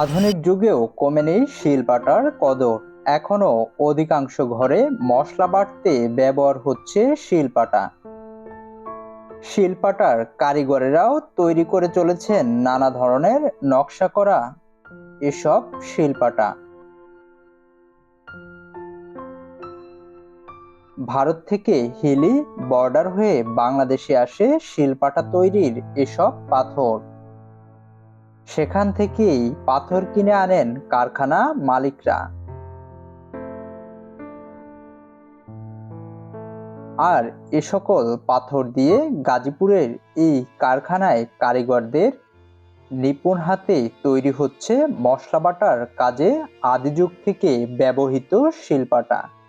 আধুনিক যুগেও কমেনি শিলপাটার কদর। এখনও অধিকাংশ ঘরে মশলা বাটতে ব্যবহার হচ্ছে শিলপাটা। শিলপাটার কারিগরেরাও তৈরি করে চলেছেন নানা ধরনের নকশা করা এসব শিলপাটা। ভারত থেকে হিলি বর্ডার হয়ে বাংলাদেশে আসে শিলপাটা তৈরির এসব পাথর। সেখান থেকেই পাথর কিনে আনেন কারখানা মালিকরা। আর এ সকল পাথর দিয়ে গাজীপুরের এই কারখানায় কারিগরদের নিপুণ হাতে তৈরি হচ্ছে মশলা বাটার কাজে আদি যুগ থেকে ব্যবহৃত শিল্পাটা।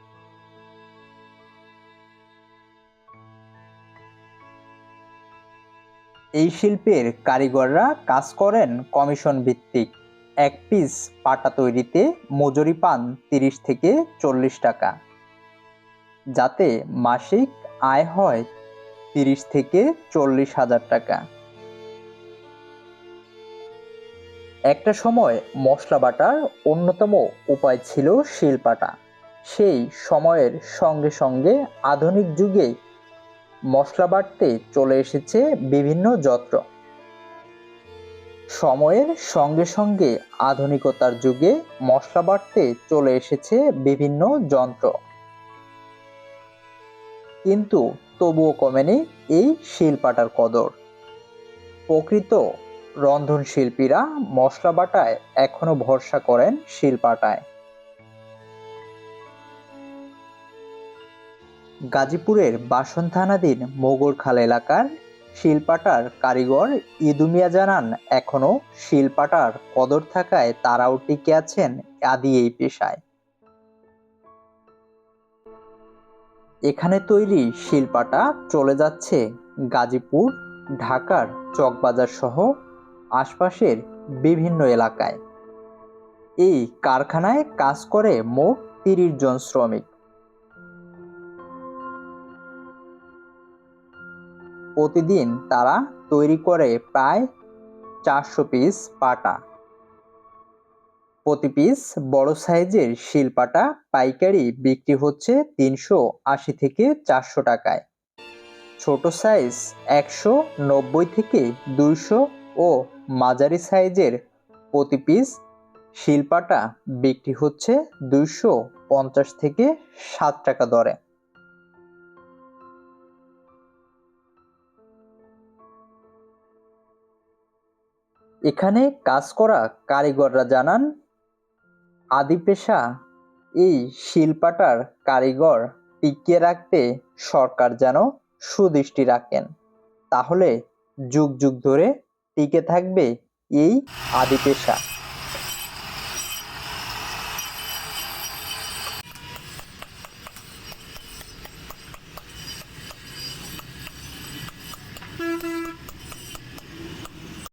এই শিল্পের কারিগররা কাজ করেন কমিশন ভিত্তিক। এক পিস পাটা তৈরিতে মজুরি পান তিরিশ থেকে চল্লিশ টাকা। যাতে মাসিক আয় হয় তিরিশ থেকে চল্লিশ হাজার টাকা। একটা সময় মশলা বাটার অন্যতম উপায় ছিল শিলপাটা সেই সময়ের সঙ্গে সঙ্গে আধুনিক যুগে মশলা বাটতে চলে এসেছে বিভিন্ন যন্ত্র সময়ের সঙ্গে সঙ্গে আধুনিকতার যুগে মশলা বাটতে চলে এসেছে বিভিন্ন যন্ত্র। কিন্তু তবুও কমেনি এই শিলপাটার কদর। প্রকৃত রন্ধনশিল্পীরা মশলা বাটায় এখনও ভরসা করেন শিলপাটায়। গাজীপুরের বাসন থানাধীন মোগরখাল এলাকার শিলপাটার কারিগর ইদুমিয়া জানান, এখনও শিলপাটার কদর থাকায় তারাও টিকে আছেন আদি এই পেশায়। এখানে তৈরি শিলপাটা চলে যাচ্ছে গাজীপুর, ঢাকার চকবাজার সহ আশপাশের বিভিন্ন এলাকায়। এই কারখানায় কাজ করে মোট তিরিশ জন শ্রমিক। প্রতিদিন তারা তৈরি করে প্রায় চারশো পিস পাটা। প্রতি পিস বড় সাইজের শিলপাটা পাইকারি বিক্রি হচ্ছে তিনশো আশি থেকে চারশো টাকায়। ছোট সাইজ একশো নব্বই থেকে দুইশো ও মাঝারি সাইজের প্রতি পিস শিলপাটা বিক্রি হচ্ছে দুইশো পঞ্চাশ থেকে সাত টাকা দরে। এখানে কাজ করা কারিগররা জানান, আদি পেশা এই শিল্পাটার কারিগর টিকিয়ে রাখতে সরকার যেন সুদৃষ্টি রাখেন। তাহলে যুগ যুগ ধরে টিকে থাকবে এই আদি পেশা।